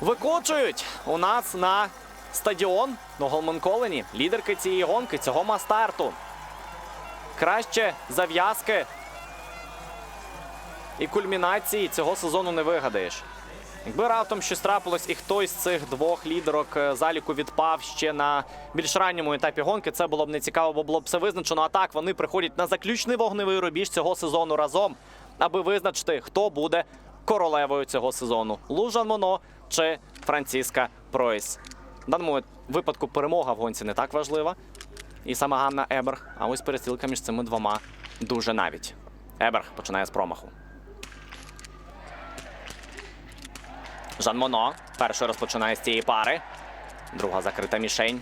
Викочують у нас на стадіон на Голманколені. Лідерки цієї гонки, цього мастарту. Краще зав'язки і кульмінації цього сезону не вигадаєш. Якби раптом щось трапилось і хтось з цих двох лідерок е, заліку відпав ще на більш ранньому етапі гонки, це було б не цікаво, бо було б все визначено. А так вони приходять на заключний вогневий рубіж цього сезону разом, аби визначити, хто буде королевою цього сезону: Лужан Моно чи Франціска Пройс. В даному випадку перемога в гонці не так важлива. І саме Ганна Еберг. А ось перестрілка між цими двома дуже навіть. Еберг починає з промаху. Жан Моно перший розпочинає з цієї пари. Друга закрита мішень.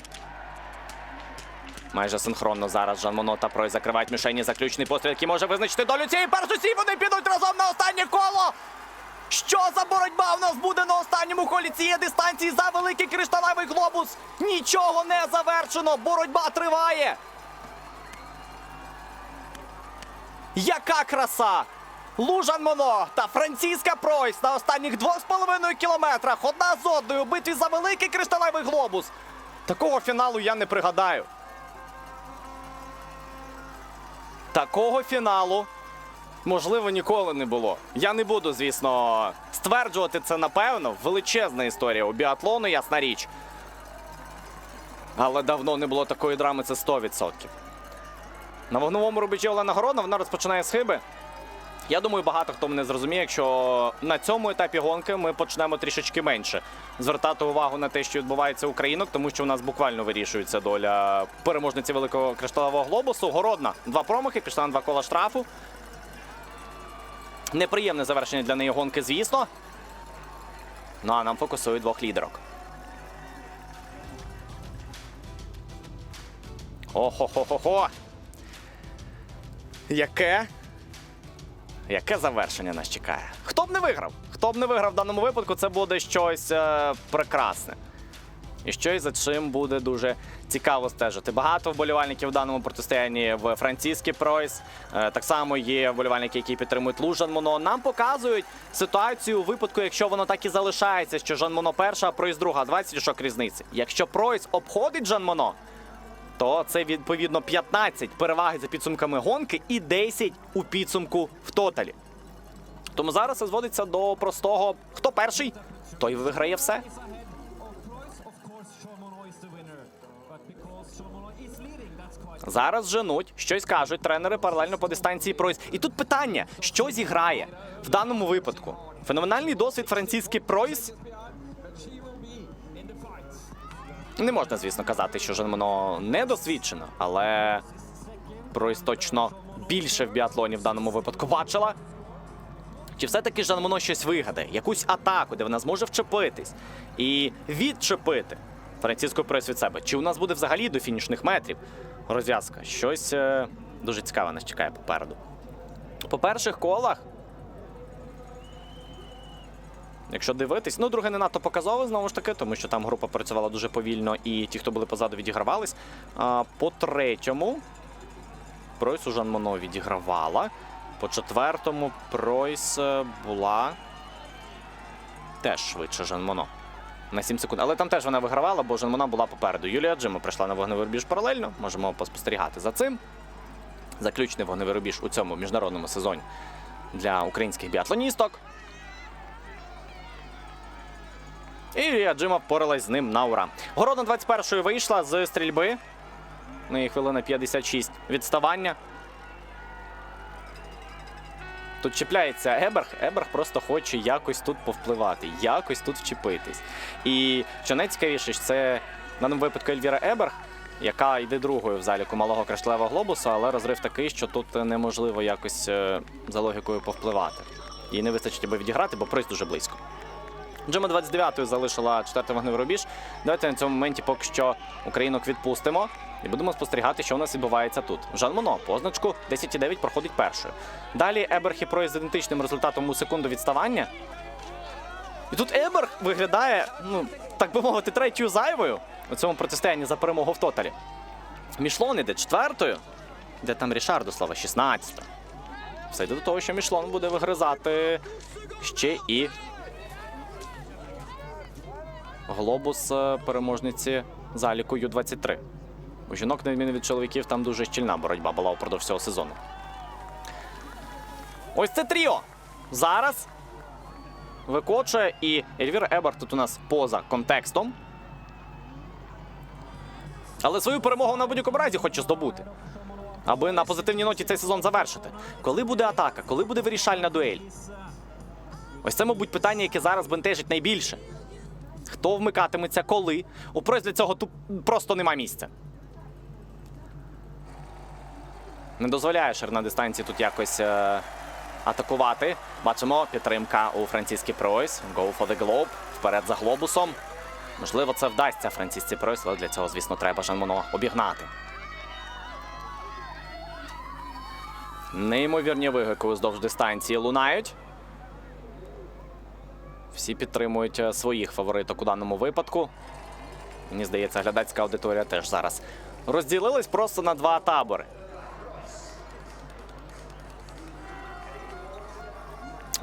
Майже синхронно зараз Жан Моно та Прой закривають мішені. Заключний постріл, який може визначити долю цієї першої. Всі вони підуть разом на останнє коло. Що за боротьба в нас буде на останньому колі цієї дистанції за великий кришталевий глобус? Нічого не завершено. Боротьба триває. Яка краса! Лужан Моно та Франціска Пройс на останніх двох з половиною кілометрах одна з одною у битві за великий кришталевий глобус. Такого фіналу я не пригадаю. Такого фіналу можливо ніколи не було. Я не буду, звісно, стверджувати це напевно. Величезна історія у біатлону, ясна річ. Але давно не було такої драми, це 100%. На вогновому рубежі Олена Городна вона розпочинає з хиби. Я думаю, багато хто мене зрозуміє, якщо на цьому етапі гонки ми почнемо трішечки менше звертати увагу на те, що відбувається українок, тому що у нас буквально вирішується доля переможниці великого кришталевого глобусу. Городна два промахи, пішла на два кола штрафу. Неприємне завершення для неї гонки, звісно. Ну а нам фокусують двох лідерок. Охо-хо-хо-хо! Яке? Яке завершення нас чекає? Хто б не виграв? Хто б не виграв в даному випадку, це буде щось е, прекрасне. І щось за чим буде дуже цікаво стежити. Багато вболівальників в даному протистоянні в Францискі Пройс. Е, так само є вболівальники, які підтримують Лужан Моно. Нам показують ситуацію у випадку, якщо воно так і залишається, що Жан Моно перша, а Пройс друга. 20 очок різниці. Якщо Пройс обходить Жан Моно, то це відповідно 15 переваги за підсумками гонки і 10 у підсумку в тоталі. Тому зараз це зводиться до простого: хто перший, той виграє все. Зараз женуть, щось кажуть тренери паралельно по дистанції Пройс. І тут питання: що зіграє в даному випадку? Феноменальний досвід французький Пройс. Не можна, звісно, казати, що Жанмоно не досвідчено, але Пройс точно більше в біатлоні в даному випадку бачила. Чи все-таки Жанмоно щось вигадає? Якусь атаку, де вона зможе вчепитись і відчепити Франциско Пройс від себе? Чи у нас буде взагалі до фінішних метрів розв'язка? Щось е, дуже цікаве нас чекає попереду. По перших колах Якщо дивитись, ну друге не надто показово знову ж таки, тому що там група працювала дуже повільно, і ті, хто були позаду, відігравались. А, по третьому Пройс у Жан Моно відігравала. По четвертому Пройс е, була теж швидше Жан Моно. На 7 секунд. Але там теж вона вигравала, бо Жан Моно була попереду. Юлія Джима прийшла на вогневий рубіж паралельно. Можемо поспостерігати за цим. Заключний вогневий рубіж у цьому міжнародному сезоні для українських біатлоністок. І Юлія Джима впоралась з ним на ура. Городна 21-ї вийшла з стрільби. Ну і хвилина 56 відставання. Тут чіпляється Еберг. Еберг просто хоче якось тут повпливати, якось тут вчепитись. І що найцікавіше, це в даному випадку Ельвіра Еберг, яка йде другою в заліку малого кришталевого глобусу, але розрив такий, що тут неможливо якось е, за логікою повпливати. Їй не вистачить, аби відіграти, бо приз дуже близько. Джима 29-ю залишила четвертий вогневий рубіж. Давайте на цьому моменті поки що українок відпустимо і будемо спостерігати, що у нас відбувається тут. Жан Моно позначку 10,9 проходить першою. Далі Еберг і Пройс з ідентичним результатом у секунду відставання. І тут Еберг виглядає, ну, так би мовити, третьою зайвою у цьому протистоянні за перемогу в тоталі. Мішлон іде четвертою. Де там Рішардо, слава, 16 Все йде до того, що Мішлон буде вигризати ще і глобус е, переможниці заліку Ю-23. У жінок, на відміну від чоловіків, там дуже щільна боротьба була упродовж всього сезону. Ось це тріо. Зараз викочує і Ельвіра Ебер тут у нас поза контекстом. Але свою перемогу в будь-якому разі хоче здобути. Аби на позитивній ноті цей сезон завершити. Коли буде атака, коли буде вирішальна дуель? Ось це, мабуть, питання, яке зараз бентежить найбільше. Хто вмикатиметься, коли? У Пройс для цього тут просто нема місця. Не дозволяє шир на дистанції тут якось е, атакувати. Бачимо підтримка у Францискі Пройс. Go for the globe. Вперед за глобусом. Можливо, це вдасться Францисці Пройс, але для цього, звісно, треба Жанмоно обігнати. Неймовірні вигуки уздовж дистанції лунають. Всі підтримують е, своїх фавориток у даному випадку. Мені здається, глядацька аудиторія теж зараз розділилась просто на два табори.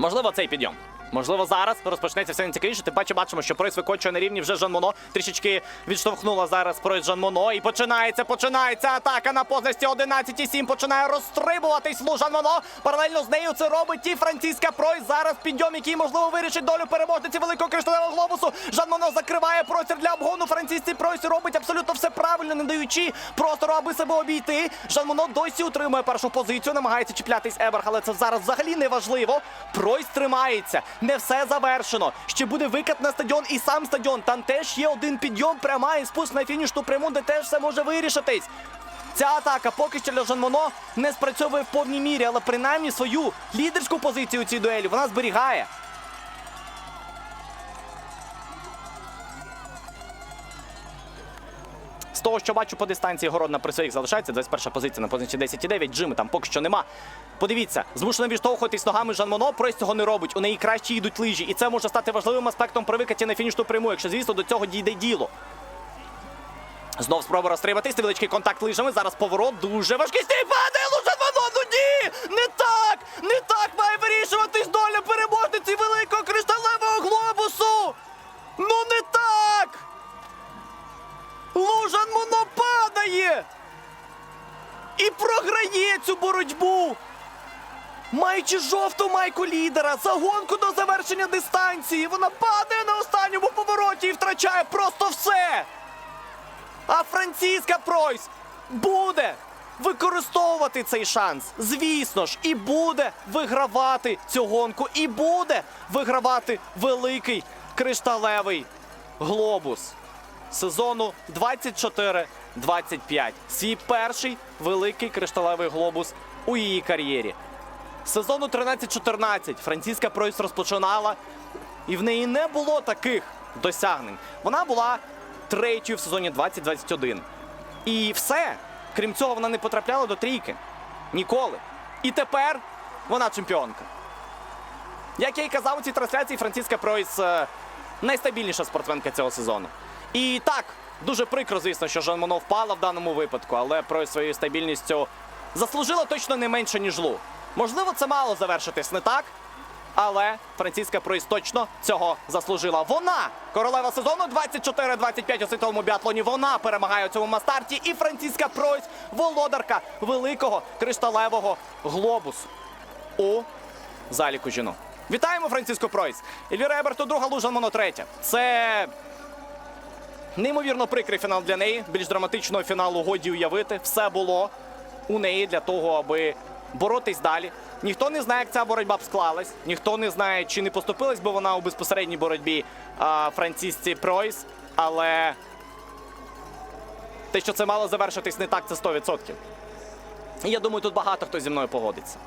Можливо, цей підйом. Можливо, зараз розпочнеться все найцікавіше. Тим паче бачимо, що Пройс викочує на рівні вже Жан Моно. Трішечки відштовхнула зараз Пройс Жан Моно. І починається, починається атака на позначці 11,7. Починає розстрибуватись Лу Жан Моно. Паралельно з нею це робить і французька Пройс. Зараз підйом, який можливо вирішить долю переможниці великого кришталевого глобусу. Жан Моно закриває простір для обгону. Французьці Пройс робить абсолютно все правильно, не даючи простору, аби себе обійти. Жан Моно досі утримує першу позицію, намагається чіплятись Еберг, але це зараз взагалі не важливо. Пройс тримається. Не все завершено. Ще буде викат на стадіон і сам стадіон. Там теж є один підйом, пряма і спуск на фінішну пряму, де теж все може вирішитись. Ця атака поки що для Жанмоно не спрацьовує в повній мірі, але принаймні свою лідерську позицію у цій дуелі вона зберігає. З того, що бачу по дистанції, Городна при своїх залишається. 21 позиція на позиції 10,9. Джими там поки що нема. Подивіться, змушено відштовхуватись ногами Жан Моно, Пройс цього не робить. У неї краще йдуть лижі. І це може стати важливим аспектом при викаті на фінішну пряму, якщо, звісно, до цього дійде діло. Знов спроба розстрибатись, невеличкий контакт лижами. Зараз поворот дуже важкий. Стій, падає Лужан Моно! Ну ні! Не Маючи жовту майку лідера, за гонку до завершення дистанції, вона падає на останньому повороті і втрачає просто все! А Франціска Пройс буде використовувати цей шанс. Звісно ж, і буде вигравати цю гонку, і буде вигравати великий кришталевий глобус сезону 24-25. Свій перший великий кришталевий глобус у її кар'єрі. Сезону 13-14 Франціска Пройс розпочинала, і в неї не було таких досягнень. Вона була третьою в сезоні 2021. І все. Крім цього, вона не потрапляла до трійки. Ніколи. І тепер вона чемпіонка. Як я і казав у цій трансляції, Франціска Пройс е, найстабільніша спортсменка цього сезону. І так, дуже прикро, звісно, що Жан Моно впала в даному випадку, але Пройс своєю стабільністю заслужила точно не менше, ніж Лу. Можливо, це мало завершитись не так. Але Франціска Пройс точно цього заслужила. Вона королева сезону 24-25 у світовому біатлоні. Вона перемагає у цьому мастарті. І Франціска Пройс володарка великого кришталевого глобусу у заліку жінок. Вітаємо Франциско Пройс. Ельвіра Еберто друга Лужан Моно третя. Це неймовірно прикрий фінал для неї. Більш драматичного фіналу годі уявити. Все було у неї для того, аби боротись далі. Ніхто не знає, як ця боротьба б склалась. Ніхто не знає, чи не поступилась би вона у безпосередній боротьбі а, Францисці Пройс. Але те, що це мало завершитись не так, це 100%. І я думаю, тут багато хто зі мною погодиться.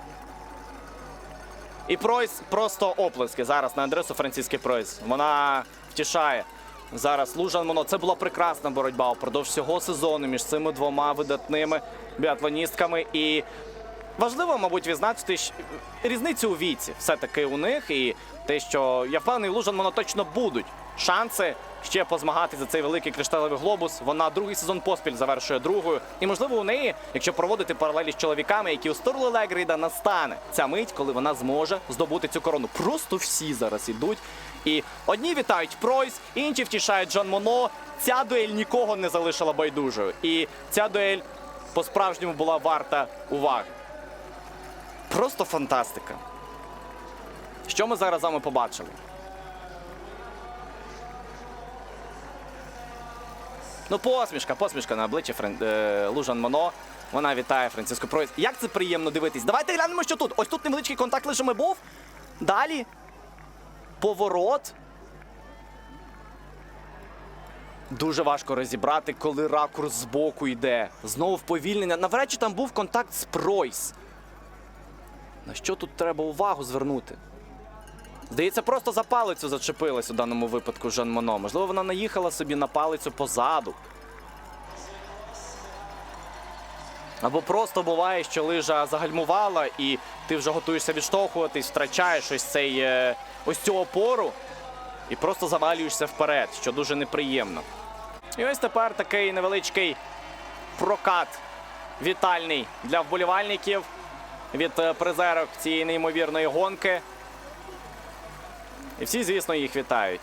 І Пройс просто оплески зараз на адресу Франциски Пройс. Вона втішає. Зараз Лужан Моно. Це була прекрасна боротьба упродовж всього сезону між цими двома видатними біатлоністками. І важливо, мабуть, відзначити різницю у віці. Все-таки у них і те, що я впевнений, Лужан Моно точно будуть шанси ще позмагати за цей великий кришталевий глобус. Вона другий сезон поспіль завершує другою. І можливо у неї, якщо проводити паралелі з чоловіками, які у Легріда настане ця мить, коли вона зможе здобути цю корону. Просто всі зараз ідуть. І одні вітають Пройс, інші втішають Джон Моно. Ця дуель нікого не залишила байдужою. І ця дуель по-справжньому була варта уваги. Просто фантастика. Що ми зараз з вами побачили? Ну, посмішка, посмішка на обличчі Френ... е, Лужан Моно. Вона вітає Франциско Пройс. Як це приємно дивитись. Давайте глянемо, що тут. Ось тут невеличкий контакт лише ми був. Далі. Поворот. Дуже важко розібрати, коли ракурс збоку йде. Знову вповільнення. Навряд чи там був контакт з Пройс. На що тут треба увагу звернути? Здається, просто за палицю зачепилась у даному випадку Жан Моно. Можливо, вона наїхала собі на палицю позаду. Або просто буває, що лижа загальмувала, і ти вже готуєшся відштовхуватись, втрачаєш ось цей е, ось цю опору і просто завалюєшся вперед, що дуже неприємно. І ось тепер такий невеличкий прокат вітальний для вболівальників від е, призерок цієї неймовірної гонки. І всі, звісно, їх вітають.